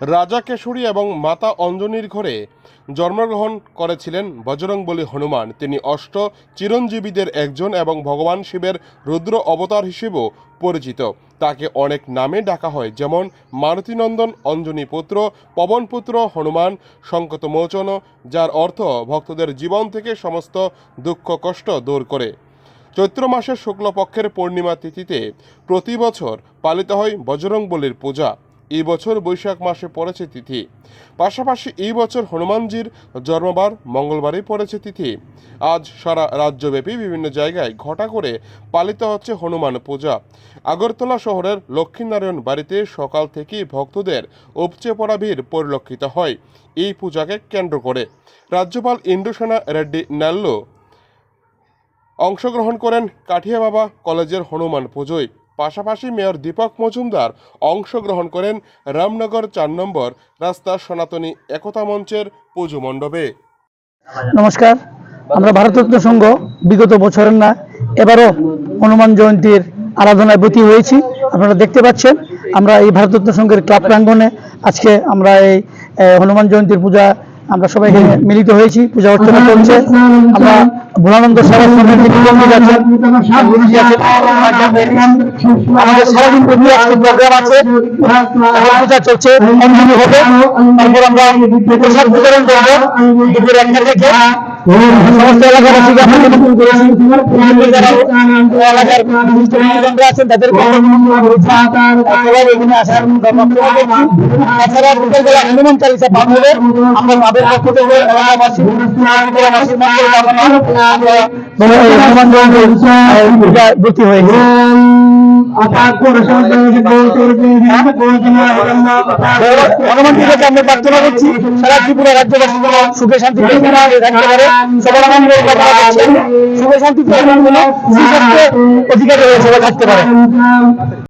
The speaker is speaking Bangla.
রাজা কেশরী এবং মাতা অঞ্জনীর ঘরে জন্মগ্রহণ করেছিলেন বজরংবলী হনুমান। তিনি অষ্ট চিরঞ্জীবীদের একজন এবং ভগবান শিবের রুদ্র অবতার হিসেবেও পরিচিত। তাকে অনেক নামে ডাকা হয়, যেমন মারুতিনন্দন অঞ্জনী পুত্র পবনপুত্র হনুমান সংকটমোচন যার অর্থ ভক্তদের জীবন থেকে সমস্ত দুঃখ কষ্ট দূর করে। চৈত্র মাসের শুক্লপক্ষের পূর্ণিমা তিথিতে প্রতি বছর পালিত হয় বজরংবলীর পূজা। এই বছর বৈশাখ মাসে পড়েছে তিথি। পাশাপাশি এই বছর হনুমানজির জন্মবার মঙ্গলবারই পড়েছে তিথি। আজ সারা রাজ্যব্যাপী বিভিন্ন জায়গায় ঘটা করে পালিত হচ্ছে হনুমান পূজা। আগরতলা শহরের লক্ষ্মীনারায়ণ বাড়িতে সকাল থেকেই ভক্তদের উপচে পড়া ভিড় পরিলক্ষিত হয়। এই পূজাকে কেন্দ্র করে রাজ্যপাল ইন্দ্রসেনা রেড্ডি নাল্লু অংশগ্রহণ করেন কাঠিয়া বাবা কলেজের হনুমান পুজোয়। পাশাপাশি মেয়র দীপক মজুমদার অংশগ্রহণ করেন রামনগর চার নম্বর রাস্তা সনাতনী একতা মঞ্চের পুজো মণ্ডপে। নমস্কার, আমরা ভারতরত্ন সংঘ বিগত বছরের না, এবারও হনুমান জয়ন্তীর আরাধনায় ব্রতী হয়েছি। আপনারা দেখতে পাচ্ছেন, আমরা এই ভারতরত্ন সংঘের ক্লাব প্রাঙ্গণে আজকে আমরা এই হনুমান জয়ন্তীর পূজা আমরা সবাই এখানে মিলিত হয়েছি পূজা অর্চনা করছে। আমরা ভোলানন্দ আছেন গুরুজি আছেন আমাদের সারাদিন আজকে প্রোগ্রাম আছে। পূজা চলছে। অঞ্জলি হবে। তারপর আমরা প্রসাদ বিতরণ করব। দুপুর একটা থেকে। সমস্ত এলাকাবাসীকে আমরা নিমন্ত্রণ করেছি এলাকার আছেন সবাই এখানে আসার তাছাড়া বিকেলবেলা হনুমান চালিসা পাঠ হবে আমরা তাদের পক্ষ থেকে এলাকাবাসী হনুমান হয়েছে হনুমান পূজাকে আমরা প্রার্থনা করছি। সারা ত্রিপুরা রাজ্যবাসী যেন সুখে শান্তি থাকতে পারে সবার সুখে শান্তি অধিকারী সবাই থাকতে পারে।